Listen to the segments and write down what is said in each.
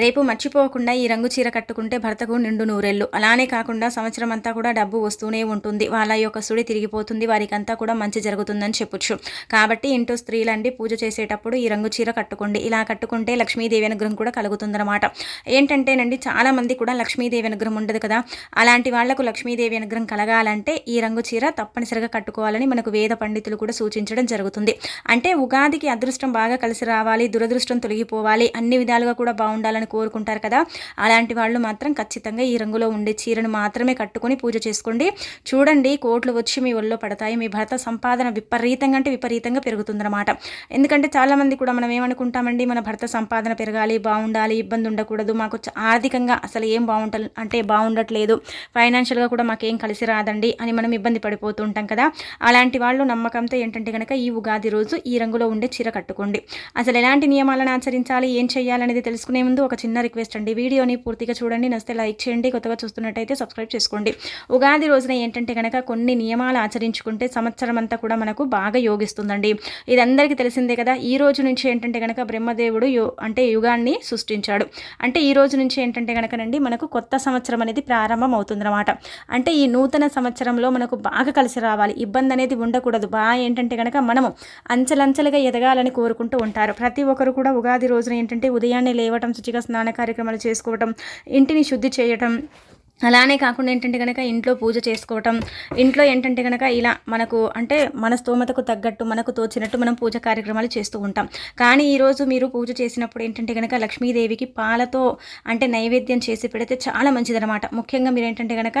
రేపు మర్చిపోకుండా ఈ రంగు చీర కట్టుకుంటే భర్తకు నిండు నూరెళ్ళు. అలానే కాకుండా సంవత్సరం అంతా కూడా డబ్బు వస్తూనే ఉంటుంది. వాళ్ళ యొక్క సుడి తిరిగిపోతుంది. వారికి అంతా కూడా మంచి జరుగుతుందని చెప్పొచ్చు. కాబట్టి ఇంటూ స్త్రీలండి పూజ చేసేటప్పుడు ఈ రంగు చీర కట్టుకోండి. ఇలా కట్టుకుంటే లక్ష్మీదేవి అనుగ్రహం కూడా కలుగుతుందన్నమాట. ఏంటంటేనండి చాలా మంది కూడా లక్ష్మీదేవి అనుగ్రహం ఉండదు కదా. అలాంటి వాళ్ళకు లక్ష్మీదేవి అనుగ్రహం కలగాలంటే ఈ రంగు చీర తప్పనిసరిగా కట్టుకోవాలని మనకు వేద పండితులు కూడా సూచించడం జరుగుతుంది. అంటే ఉగాదికి అదృష్టం బాగా కలిసి రావాలి దురదృష్టం తొలగిపోవాలి అన్ని విధాలుగా కూడా బాగుండాలని ఉండాలని కోరుకుంటారు కదా. అలాంటి వాళ్ళు మాత్రం ఖచ్చితంగా ఈ రంగులో ఉండే చీరను మాత్రమే కట్టుకొని పూజ చేసుకోండి. చూడండి కోట్లు వచ్చి మీ ఒళ్ళో పడతాయి. మీ భర్త సంపాదన విపరీతంగా అంటే విపరీతంగా పెరుగుతుందన్నమాట. ఎందుకంటే చాలామంది కూడా మనం ఏమనుకుంటామండి మన భర్త సంపాదన పెరగాలి బాగుండాలి ఇబ్బంది ఉండకూడదు. మాకు ఆర్థికంగా అసలు ఏం బాగుంట అంటే బాగుండట్లేదు. ఫైనాన్షియల్గా కూడా మాకేం కలిసి రాదండి అని మనం ఇబ్బంది పడిపోతూ ఉంటాం కదా. అలాంటి వాళ్ళు నమ్మకంతో ఏంటంటే కనుక ఈ ఉగాది రోజు ఈ రంగులో ఉండే చీర కట్టుకోండి. అసలు ఎలాంటి నియమాలను ఆచరించాలి ఏం చేయాలనేది తెలుసుకునే ముందు ఒక చిన్న రిక్వెస్ట్ అండి. వీడియోని పూర్తిగా చూడండి. నస్తే లైక్ చేయండి. కొత్తగా చూస్తున్నట్టయితే సబ్స్క్రైబ్ చేసుకోండి. ఉగాది రోజున ఏంటంటే కనుక కొన్ని నియమాలు ఆచరించుకుంటే సంవత్సరం అంతా కూడా మనకు బాగా యోగిస్తుందండి. ఇది అందరికీ తెలిసిందే కదా. ఈ రోజు నుంచి ఏంటంటే కనుక బ్రహ్మదేవుడు యో అంటే యుగాన్ని సృష్టించాడు. అంటే ఈ రోజు నుంచి ఏంటంటే కనుకనండి మనకు కొత్త సంవత్సరం అనేది ప్రారంభం అవుతుందన్నమాట అంటే ఈ నూతన సంవత్సరంలో మనకు బాగా కలిసి రావాలి. ఇబ్బంది అనేది ఉండకూడదు. బాగా ఏంటంటే కనుక మనము అంచెలంచెలుగా ఎదగాలని కోరుకుంటూ ఉంటారు. ప్రతి ఒక్కరు కూడా ఉగాది రోజున ఏంటంటే ఉదయాన్నే లేవటం శుచిగా స్నాన కార్యక్రమాలు చేసుకోవటం ఇంటిని శుద్ధి చేయటం అలానే కాకుండా ఏంటంటే కనుక ఇంట్లో పూజ చేసుకోవటం ఇంట్లో ఏంటంటే కనుక ఇలా మనకు అంటే మన స్తోమతకు తగ్గట్టు మనకు తోచినట్టు మనం పూజ కార్యక్రమాలు చేస్తూ ఉంటాం. కానీ ఈరోజు మీరు పూజ చేసినప్పుడు ఏంటంటే కనుక లక్ష్మీదేవికి పాలతో అంటే నైవేద్యం చేసి పెడితే చాలా మంచిదనమాట ముఖ్యంగా మీరు ఏంటంటే కనుక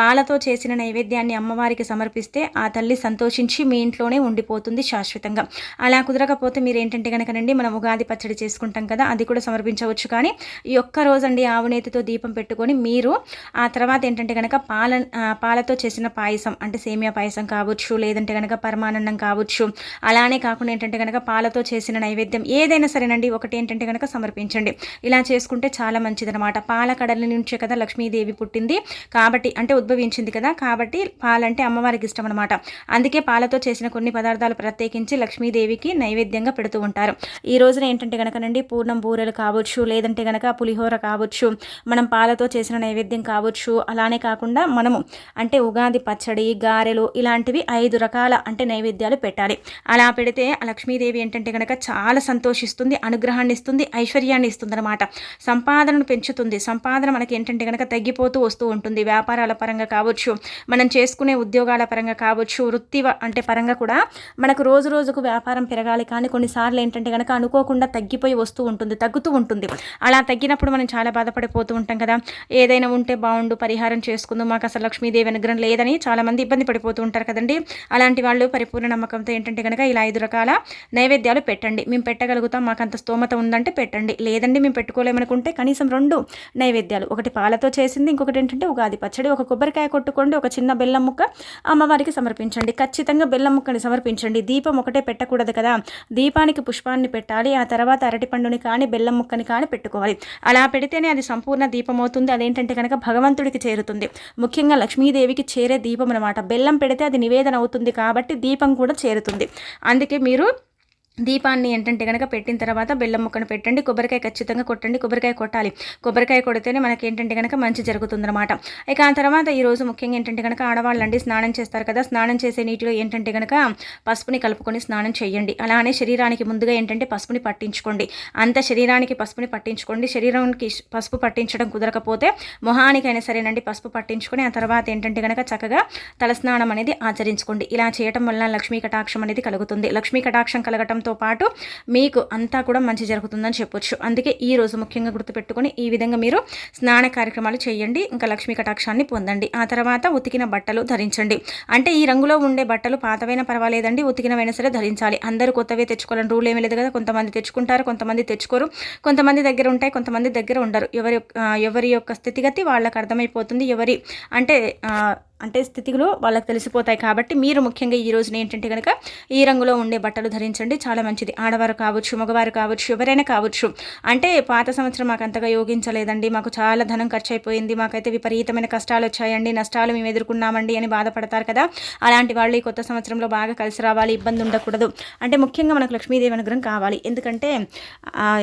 పాలతో చేసిన నైవేద్యాన్ని అమ్మవారికి సమర్పిస్తే ఆ తల్లి సంతోషించి మీ ఇంట్లోనే ఉండిపోతుంది శాశ్వతంగా. అలా కుదరకపోతే మీరు ఏంటంటే కనుకనండి మనం ఉగాది పచ్చడి చేసుకుంటాం కదా అది కూడా సమర్పించవచ్చు. కానీ ఈ ఒక్క రోజండి ఆవునేతితో దీపం పెట్టుకొని మీరు ఆ తర్వాత ఏంటంటే కనుక పాల పాలతో చేసిన పాయసం అంటే సేమియా పాయసం కావచ్చు లేదంటే కనుక పరమానందం కావచ్చు అలానే కాకుండా ఏంటంటే కనుక పాలతో చేసిన నైవేద్యం ఏదైనా సరేనండి ఒకటి ఏంటంటే కనుక సమర్పించండి. ఇలా చేసుకుంటే చాలా మంచిదనమాట పాల కడల నుంచే కదా లక్ష్మీదేవి పుట్టింది. కాబట్టి అంటే ఉద్భవించింది కదా కాబట్టి పాలంటే అమ్మవారికి ఇష్టం అనమాట అందుకే పాలతో చేసిన కొన్ని పదార్థాలు ప్రత్యేకించి లక్ష్మీదేవికి నైవేద్యంగా పెడుతూ ఉంటారు. ఈ రోజున ఏంటంటే కనుకనండి పూర్ణం బూరెలు కావచ్చు లేదంటే కనుక పులిహోర కావచ్చు మనం పాలతో చేసిన నైవేద్యం కావచ్చు కావచ్చు. అలానే కాకుండా మనము అంటే ఉగాది పచ్చడి గారెలు ఇలాంటివి ఐదు రకాల అంటే నైవేద్యాలు పెట్టాలి. అలా పెడితే లక్ష్మీదేవి ఏంటంటే కనుక చాలా సంతోషిస్తుంది అనుగ్రహాన్ని ఇస్తుంది ఐశ్వర్యాన్ని ఇస్తుంది అనమాట సంపాదనను పెంచుతుంది. సంపాదన మనకి ఏంటంటే కనుక తగ్గిపోతూ వస్తూ ఉంటుంది. వ్యాపారాల పరంగా కావచ్చు మనం చేసుకునే ఉద్యోగాల పరంగా కావచ్చు వృత్తి అంటే పరంగా కూడా మనకు రోజు రోజుకు వ్యాపారం పెరగాలి. కానీ కొన్నిసార్లు ఏంటంటే కనుక అనుకోకుండా తగ్గిపోయి వస్తూ ఉంటుంది తగ్గుతూ ఉంటుంది. అలా తగ్గినప్పుడు మనం చాలా బాధపడిపోతూ ఉంటాం కదా. ఏదైనా ఉంటే బాగుండు పరిహారం చేసుకుందు మాకు అసలు లక్ష్మీదేవి అనుగ్రహం లేదని చాలామంది ఇబ్బంది పడిపోతూ ఉంటారు కదండి. అలాంటి వాళ్ళు పరిపూర్ణ నమ్మకంతో ఏంటంటే కనుక ఇలా ఐదు రకాల నైవేద్యాలు పెట్టండి. మేము పెట్టగలుగుతాం మాకు అంత స్తోమత ఉందంటే పెట్టండి. లేదండి మేము పెట్టుకోలేమనుకుంటే కనీసం రెండు నైవేద్యాలు. ఒకటి పాలతో చేసింది ఇంకొకటి ఏంటంటే ఉగాది పచ్చడి ఒక కొబ్బరికాయ కొట్టుకోండి ఒక చిన్న బెల్లం ముక్క అమ్మవారికి సమర్పించండి. ఖచ్చితంగా బెల్లం ముక్కని సమర్పించండి. దీపం ఒకటే పెట్టకూడదు కదా. దీపానికి పుష్పాన్ని పెట్టాలి ఆ తర్వాత అరటిపండుని కానీ బెల్లం ముక్కని కానీ పెట్టుకోవాలి. అలా పెడితేనే అది సంపూర్ణ దీపం అవుతుంది అదేంటంటే కనుక భగవంతు భగవంతుడికి చేరుతుంది. ముఖ్యంగా లక్ష్మీదేవికి చేరే దీపం అనమాట బెల్లం పెడితే అది నివేదన అవుతుంది కాబట్టి దీపం కూడా చేరుతుంది. అందుకే మీరు దీపాన్ని ఏంటంటే కనుక పెట్టిన తర్వాత బెల్లం ముక్కను పెట్టండి కొబ్బరికాయ ఖచ్చితంగా కొట్టండి కొబ్బరికాయ కొట్టాలి. కొబ్బరికాయ కొడితేనే మనకి ఏంటంటే కనుక మంచి జరుగుతుందన్నమాట. ఇక ఆ తర్వాత ఈరోజు ముఖ్యంగా ఏంటంటే కనుక ఆడవాళ్ళండి స్నానం చేస్తారు కదా స్నానం చేసే నీటిలో ఏంటంటే కనుక పసుపుని కలుపుకొని స్నానం చేయండి. అలానే శరీరానికి ముందుగా ఏంటంటే పసుపుని పట్టించుకోండి. అంత శరీరానికి పసుపుని పట్టించుకోండి. శరీరానికి పసుపు పట్టించడం కుదరకపోతే మొహానికైనా సరేనండి పసుపు పట్టించుకొని ఆ తర్వాత ఏంటంటే కనుక చక్కగా తలస్నానం అనేది ఆచరించుకోండి. ఇలా చేయటం వలన లక్ష్మీ కటాక్షం అనేది కలుగుతుంది. లక్ష్మీ కటాక్షం కలగటంతో దాంతో పాటు మీకు అంతా కూడా మంచి జరుగుతుందని చెప్పొచ్చు. అందుకే ఈ రోజు ముఖ్యంగా గుర్తుపెట్టుకొని ఈ విధంగా మీరు స్నాన కార్యక్రమాలు చేయండి. ఇంకా లక్ష్మీ కటాక్షాన్ని పొందండి. ఆ తర్వాత ఉతికిన బట్టలు ధరించండి. అంటే ఈ రంగులో ఉండే బట్టలు పాతవైనా పర్వాలేదండి. ఉతికినవైనా సరే ధరించాలి. అందరూ కొత్తవే తెచ్చుకోవాలని రూల్ ఏమీ లేదు కదా. కొంతమంది తెచ్చుకుంటారు కొంతమంది తెచ్చుకోరు. కొంతమంది దగ్గర ఉంటాయి కొంతమంది దగ్గర ఉండరు. ఎవరి ఎవరి యొక్క స్థితిగతి వాళ్ళకి అర్థమైపోతుంది. ఎవరి అంటే అంటే స్థితిలో వాళ్ళకి తెలిసిపోతాయి కాబట్టి మీరు ముఖ్యంగా ఈ రోజున ఏంటంటే కనుక ఈ రంగులో ఉండే బట్టలు ధరించండి. చాలా మంచిది. ఆడవారు కావచ్చు మగవారు కావచ్చు ఎవరైనా కావచ్చు. అంటే పాత సంవత్సరం మాకు అంతగా యోగించలేదండి. మాకు చాలా ధనం ఖర్చు అయిపోయింది మాకైతే విపరీతమైన కష్టాలు వచ్చాయండి. నష్టాలు మేము ఎదుర్కొన్నామండి అని బాధపడతారు కదా. అలాంటి వాళ్ళు ఈ కొత్త సంవత్సరంలో బాగా కలిసి రావాలి. ఇబ్బంది ఉండకూడదు. అంటే ముఖ్యంగా మనకు లక్ష్మీదేవి అనుగ్రహం కావాలి. ఎందుకంటే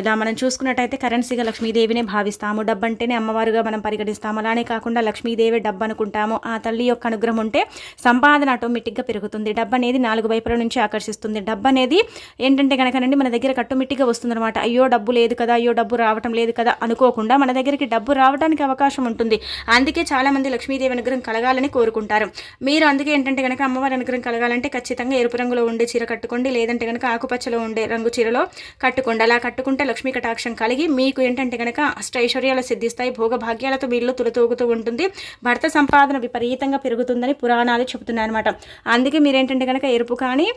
ఇలా మనం చూసుకున్నట్టయితే కరెన్సీగా లక్ష్మీదేవినే భావిస్తాము. డబ్బు అంటేనే అమ్మవారుగా మనం పరిగణిస్తాము. అలానే కాకుండా లక్ష్మీదేవి డబ్బు అనుకుంటాము ఆ తల్లి యొక్క అనుగ్రహం ఉంటే సంపాదన ఆటోమేటిక్గా పెరుగుతుంది. డబ్బు అనేది నాలుగు వైపుల నుంచి ఆకర్షిస్తుంది. డబ్బు అనేది ఏంటంటే కనుకనండి మన దగ్గర కట్టుమిట్టిగా వస్తుందన్నమాట. అయ్యో డబ్బు లేదు కదా అయ్యో డబ్బు రావటం లేదు కదా అనుకోకుండా మన దగ్గరికి డబ్బు రావడానికి అవకాశం ఉంటుంది. అందుకే చాలామంది లక్ష్మీదేవి అనుగ్రహం కలగాలని కోరుకుంటారు. మీరు అందుకే ఏంటంటే కనుక అమ్మవారి అనుగ్రహం కలగాలంటే ఖచ్చితంగా ఎరుపు రంగులో ఉండే చీర కట్టుకోండి లేదంటే కనుక ఆకుపచ్చలో ఉండే రంగు చీరలో కట్టుకోండి. అలా కట్టుకుంటే లక్ష్మీ కటాక్షం కలిగి మీకు ఏంటంటే కనుక అష్టైశ్వర్యాలు సిద్ధిస్తాయి భోగభాగ్యాలతో వీళ్ళు తులతూగుతూ ఉంటుంది. భర్త సంపాదన విపరీతంగా పెరుగుతుందని పురాణాలు చెబుతున్నాయి అనమాట అందుకే మీరేంటంటే కనుక ఎరుపు కానీ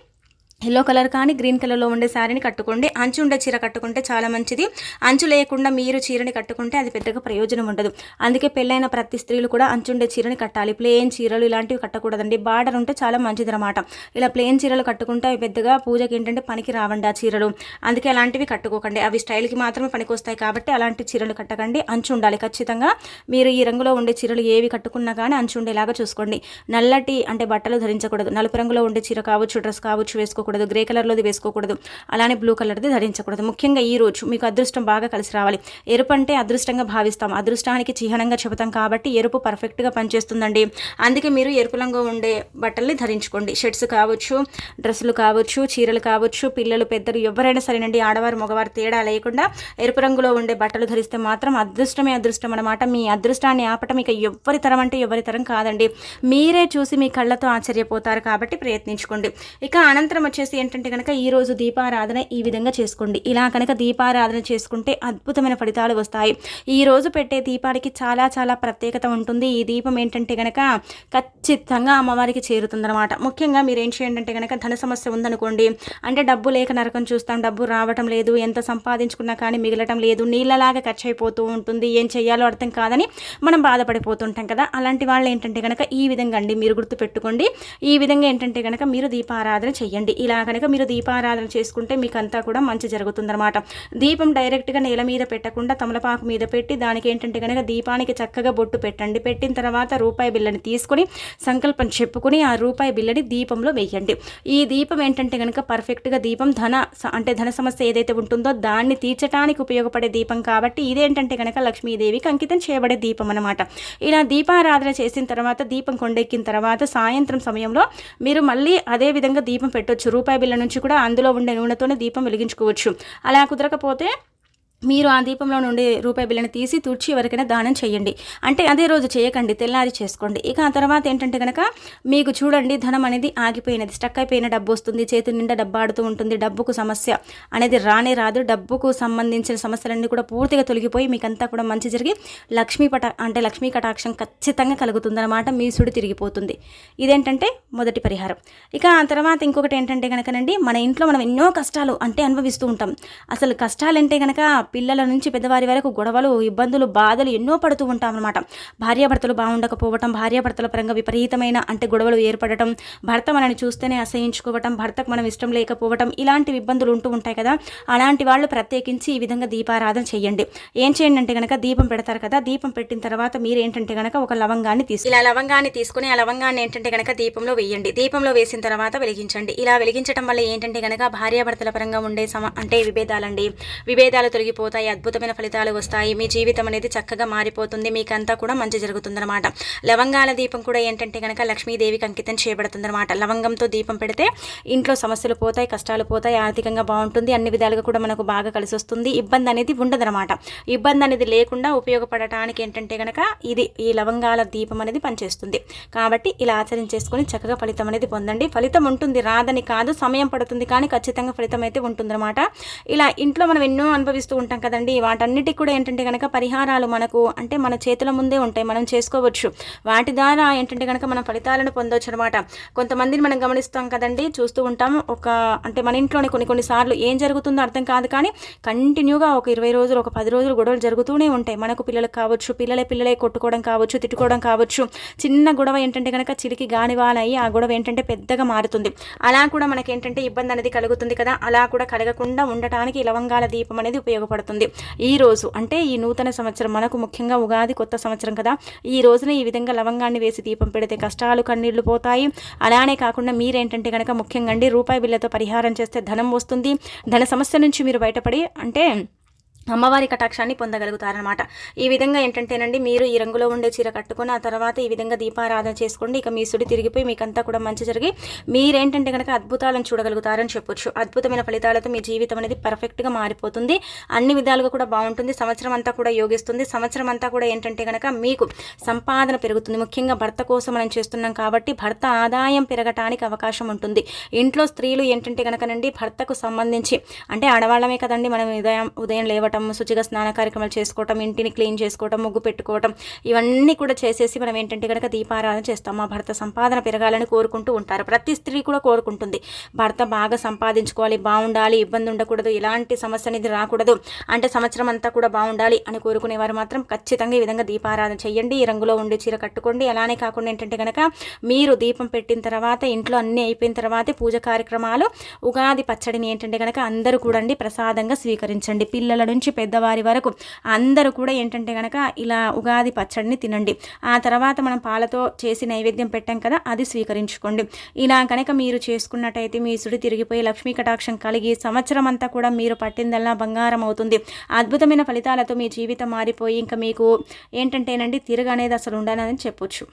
ఎల్లో కలర్ కానీ గ్రీన్ కలర్లో ఉండే శారీని కట్టుకోండి. అంచు ఉండే చీర కట్టుకుంటే చాలా మంచిది. అంచు లేకుండా మీరు చీరని కట్టుకుంటే అది పెద్దగా ప్రయోజనం ఉండదు. అందుకే పెళ్ళైన ప్రతి స్త్రీలు కూడా అంచు ఉండే చీరని కట్టాలి. ప్లేన్ చీరలు ఇలాంటివి కట్టకూడదండి. బార్డర్ ఉంటే చాలా మంచిది అనమాట ఇలా ప్లేన్ చీరలు కట్టుకుంటే అవి పెద్దగా పూజకి ఏంటంటే పనికి రావండి ఆ చీరలు. అందుకే అలాంటివి కట్టుకోకండి. అవి స్టైల్కి మాత్రమే పనికి వస్తాయి కాబట్టి అలాంటి చీరలు కట్టకండి. అంచు ఉండాలి ఖచ్చితంగా. మీరు ఈ రంగులో ఉండే చీరలు ఏవి కట్టుకున్నా కానీ అంచు ఉండేలాగా చూసుకోండి. నల్లటి అంటే బట్టలు ధరించకూడదు. నలుపు రంగులో ఉండే చీర కావచ్చు డ్రెస్ కావచ్చు వేసుకోకూడదు. వేసుకోకూడదు గ్రే కలర్లోది వేసుకోకూడదు అలానే బ్లూ కలర్ది ధరించకూడదు. ముఖ్యంగా ఈ రోజు మీకు అదృష్టం బాగా కలిసి రావాలి. ఎరుపు అంటే అదృష్టంగా భావిస్తాం. అదృష్టానికి చిహ్నంగా చెబుతాం కాబట్టి ఎరుపు పర్ఫెక్ట్గా పనిచేస్తుందండి. అందుకే మీరు ఎరుపు రంగు ఉండే బట్టల్ని ధరించుకోండి. షర్ట్స్ కావచ్చు డ్రెస్సులు కావచ్చు చీరలు కావచ్చు పిల్లలు పెద్దలు ఎవరైనా సరేనండి ఆడవారు మగవారు తేడా లేకుండా ఎరుపు రంగులో ఉండే బట్టలు ధరిస్తే మాత్రం అదృష్టమే అదృష్టం అనమాట మీ అదృష్టాన్ని ఆపటం ఇక ఎవరి తరం అంటే ఎవరి తరం కాదండి. మీరే చూసి మీ కళ్ళతో ఆశ్చర్యపోతారు కాబట్టి ప్రయత్నించుకోండి. ఇక అనంతరం వచ్చి వచ్చేసి ఏంటంటే కనుక ఈరోజు దీపారాధన ఈ విధంగా చేసుకోండి. ఇలా కనుక దీపారాధన చేసుకుంటే అద్భుతమైన ఫలితాలు వస్తాయి. ఈ రోజు పెట్టే దీపానికి చాలా చాలా ప్రత్యేకత ఉంటుంది. ఈ దీపం ఏంటంటే కనుక ఖచ్చితంగా అమ్మవారికి చేరుతుందనమాట ముఖ్యంగా మీరు ఏం చేయండి కనుక ధన సమస్య ఉందనుకోండి. అంటే డబ్బు లేక నరకం చూస్తాం డబ్బు రావటం లేదు ఎంత సంపాదించుకున్నా కానీ మిగలటం లేదు నీళ్ళలాగా ఖర్చు అయిపోతూ ఉంటుంది ఏం చేయాలో అర్థం కాదని మనం బాధపడిపోతుంటాం కదా. అలాంటి వాళ్ళు ఏంటంటే కనుక ఈ విధంగా అండి మీరు గుర్తుపెట్టుకోండి. ఈ విధంగా ఏంటంటే కనుక మీరు దీపారాధన చెయ్యండి. ఇలా కనుక మీరు దీపారాధన చేసుకుంటే మీకు అంతా కూడా మంచి జరుగుతుందన్నమాట. దీపం డైరెక్ట్గా నేల మీద పెట్టకుండా తమలపాకు మీద పెట్టి దానికి ఏంటంటే కనుక దీపానికి చక్కగా బొట్టు పెట్టండి. పెట్టిన తర్వాత రూపాయి బిల్లని తీసుకొని సంకల్పం చెప్పుకొని ఆ రూపాయి బిల్లని దీపంలో వేయండి. ఈ దీపం ఏంటంటే కనుక పర్ఫెక్ట్గా దీపం ధన అంటే ధన సమస్య ఏదైతే ఉంటుందో దాన్ని తీర్చడానికి ఉపయోగపడే దీపం కాబట్టి ఇదేంటంటే కనుక లక్ష్మీదేవికి అంకితం చేయబడే దీపం అనమాట ఇలా దీపారాధన చేసిన తర్వాత దీపం కొండెక్కిన తర్వాత సాయంత్రం సమయంలో మీరు మళ్ళీ అదే విధంగా దీపం పెట్టొచ్చు. రూపాయి బిళ్ళ నుంచి కూడా అందులో ఉండే నూనెతోనే దీపం వెలిగించుకోవచ్చు. అలా కుదరకపోతే మీరు ఆ దీపంలో నుండి రూపాయి బిల్లని తీసి తుడిచి ఎవరికైనా దానం చేయండి. అంటే అదే రోజు చేయకండి తెల్లారి చేసుకోండి. ఇక ఆ తర్వాత ఏంటంటే కనుక మీకు చూడండి ధనం అనేది ఆగిపోయినది స్టక్ అయిపోయిన డబ్బు వస్తుంది చేతి నిండా డబ్బు ఆడుతూ ఉంటుంది డబ్బుకు సమస్య అనేది రానే రాదు. డబ్బుకు సంబంధించిన సమస్యలన్నీ కూడా పూర్తిగా తొలగిపోయి మీకంతా కూడా మంచి జరిగి లక్ష్మీ పట అంటే లక్ష్మీ కటాక్షం ఖచ్చితంగా కలుగుతుందన్నమాట మీ సుడి తిరిగిపోతుంది. ఇదేంటంటే మొదటి పరిహారం. ఇక ఆ తర్వాత ఇంకొకటి ఏంటంటే కనుకనండి మన ఇంట్లో మనం ఎన్నో కష్టాలు అంటే అనుభవిస్తూ ఉంటాం. అసలు కష్టాలంటే కనుక పిల్లల నుంచి పెద్దవారి వరకు గొడవలు ఇబ్బందులు బాధలు ఎన్నో పడుతూ ఉంటాం అనమాట భార్యాభర్తలు బాగుండకపోవటం భార్యాభర్తల పరంగా విపరీతమైన అంటే గొడవలు ఏర్పడటం భర్త మనని చూస్తేనే అసహించుకోవటం భర్తకు మనం ఇష్టం లేకపోవటం ఇలాంటి ఇబ్బందులు ఉంటూ ఉంటాయి కదా. అలాంటి వాళ్ళు ప్రత్యేకించి ఈ విధంగా దీపారాధన చేయండి. ఏం చేయండి అంటే కనుక దీపం పెడతారు కదా దీపం పెట్టిన తర్వాత మీరు ఏంటంటే కనుక ఒక లవంగాన్ని తీసు ఇలా లవంగాన్ని తీసుకుని ఆ లవంగాన్ని ఏంటంటే కనుక దీపంలో వేయండి. దీపంలో వేసిన తర్వాత వెలిగించండి. ఇలా వెలిగించడం వల్ల ఏంటంటే కనుక భార్యాభర్తల పరంగా ఉండే సమ అంటే విభేదాలండి. విభేదాలు తొలగిపో మారిపోతాయి అద్భుతమైన ఫలితాలు వస్తాయి. మీ జీవితం అనేది చక్కగా మారిపోతుంది. మీకంతా కూడా మంచి జరుగుతుందన్నమాట. లవంగాల దీపం కూడా ఏంటంటే కనుక లక్ష్మీదేవికి అంకితం చేయబడుతుందన్నమాట. లవంగంతో దీపం పెడితే ఇంట్లో సమస్యలు పోతాయి కష్టాలు పోతాయి ఆర్థికంగా బాగుంటుంది. అన్ని విధాలుగా కూడా మనకు బాగా కలిసి వస్తుంది. ఇబ్బంది అనేది ఉండదన్నమాట. ఇబ్బంది అనేది లేకుండా ఉపయోగపడటానికి ఏంటంటే కనుక ఇది ఈ లవంగాల దీపం అనేది పనిచేస్తుంది. కాబట్టి ఇలా ఆచరించేసుకొని చక్కగా ఫలితం అనేది పొందండి. ఫలితం ఉంటుంది రాదని కాదు. సమయం పడుతుంది కానీ ఖచ్చితంగా ఫలితం అయితే ఉంటుందన్నమాట. ఇలా ఇంట్లో మనం ఎన్నో అనుభవిస్తూ ఉంటాం. చేసుకుంటాం కదండి. వాటన్నిటికి కూడా ఏంటంటే కనుక పరిహారాలు మనకు అంటే మన చేతుల ముందే ఉంటాయి. మనం చేసుకోవచ్చు. వాటి ద్వారా ఏంటంటే కనుక మనం ఫలితాలను పొందవచ్చు అనమాట కొంతమందిని మనం గమనిస్తాం కదండి. చూస్తూ ఉంటాం. ఒక అంటే మన ఇంట్లోనే కొన్ని కొన్నిసార్లు ఏం జరుగుతుందో అర్థం కాదు కానీ కంటిన్యూగా ఒక ఇరవై రోజులు ఒక పది రోజులు గొడవలు జరుగుతూనే ఉంటాయి. మనకు పిల్లలకు కావచ్చు పిల్లలే పిల్లలే కొట్టుకోవడం కావచ్చు తిట్టుకోవడం కావచ్చు. చిన్న గొడవ ఏంటంటే కనుక చిలికి గానివాలయ్యి ఆ గొడవ ఏంటంటే పెద్దగా మారుతుంది. అలా కూడా మనకి ఏంటంటే ఇబ్బంది అనేది కలుగుతుంది కదా. అలా కూడా కలగకుండా ఉండటానికి లవంగాల దీపం అనేది ఉపయోగపడుతుంది. ఈ రోజు అంటే ఈ నూతన సంవత్సరం మనకు ముఖ్యంగా ఉగాది కొత్త సంవత్సరం కదా. ఈ రోజున ఈ విధంగా లవంగాన్ని వేసి దీపం పెడితే కష్టాలు కన్నీళ్ళు పోతాయి. అలానే కాకుండా మీరేంటంటే కనుక ముఖ్యంగా అండి రూపాయి బిల్లతో పరిహారం చేస్తే ధనం వస్తుంది. ధన సమస్య నుంచి మీరు బయటపడి అంటే అమ్మవారి కటాక్షాన్ని పొందగలుగుతారనమాట ఈ విధంగా ఏంటంటేనండి మీరు ఈ రంగులో ఉండే చీర కట్టుకుని ఆ తర్వాత ఈ విధంగా దీపారాధన చేసుకోండి. ఇక మీ సుడి తిరిగిపోయి మీకంతా కూడా మంచి జరిగి మీరేంటంటే కనుక అద్భుతాలను చూడగలుగుతారని చెప్పొచ్చు. అద్భుతమైన ఫలితాలతో మీ జీవితం అనేది పర్ఫెక్ట్గా మారిపోతుంది. అన్ని విధాలుగా కూడా బాగుంటుంది. సంవత్సరం అంతా కూడా యోగిస్తుంది. సంవత్సరం అంతా కూడా ఏంటంటే కనుక మీకు సంపాదన పెరుగుతుంది. ముఖ్యంగా భర్త కోసం మనం చేస్తున్నాం కాబట్టి భర్త ఆదాయం పెరగటానికి అవకాశం ఉంటుంది. ఇంట్లో స్త్రీలు ఏంటంటే కనుకనండి భర్తకు సంబంధించి అంటే ఆడవాళ్ళమే కదండి మనం ఉదయం ఉదయం చేసుకోవటం శుచిగా స్నాన కార్యక్రమాలు చేసుకోవటం ఇంటిని క్లీన్ చేసుకోవటం ముగ్గు పెట్టుకోవటం ఇవన్నీ కూడా చేసేసి మనం ఏంటంటే కనుక దీపారాధన చేస్తాం. మా భర్త సంపాదన పెరగాలని కోరుకుంటూ ఉంటారు. ప్రతి స్త్రీ కూడా కోరుకుంటుంది. భర్త బాగా సంపాదించుకోవాలి బాగుండాలి ఇబ్బంది ఉండకూడదు ఎలాంటి సమస్య అనేది రాకూడదు అంటే సంవత్సరం అంతా కూడా బాగుండాలి అని కోరుకునేవారు మాత్రం ఖచ్చితంగా ఈ విధంగా దీపారాధన చేయండి ఈ రంగులో ఉండే చీర కట్టుకోండి. అలానే కాకుండా ఏంటంటే కనుక మీరు దీపం పెట్టిన తర్వాత ఇంట్లో అన్నీ అయిపోయిన తర్వాతే పూజ కార్యక్రమాలు ఉగాది పచ్చడిని ఏంటంటే కనుక అందరూ కూడండి ప్రసాదంగా స్వీకరించండి. పిల్లల నుంచి పెద్దవారి వరకు అందరూ కూడా ఏంటంటే కనుక ఇలా ఉగాది పచ్చడిని తినండి. ఆ తర్వాత మనం పాలతో చేసి నైవేద్యం పెట్టాం కదా అది స్వీకరించుకోండి. ఇలా కనుక మీరు చేసుకున్నట్టయితే మీ సుడి తిరిగిపోయి లక్ష్మీ కటాక్షం కలిగి సంవత్సరం అంతా కూడా మీరు పట్టిందల్లా బంగారం అవుతుంది. అద్భుతమైన ఫలితాలతో మీ జీవితం మారిపోయి ఇంకా మీకు ఏంటంటేనండి తిరగనేది అసలు ఉండనని చెప్పొచ్చు.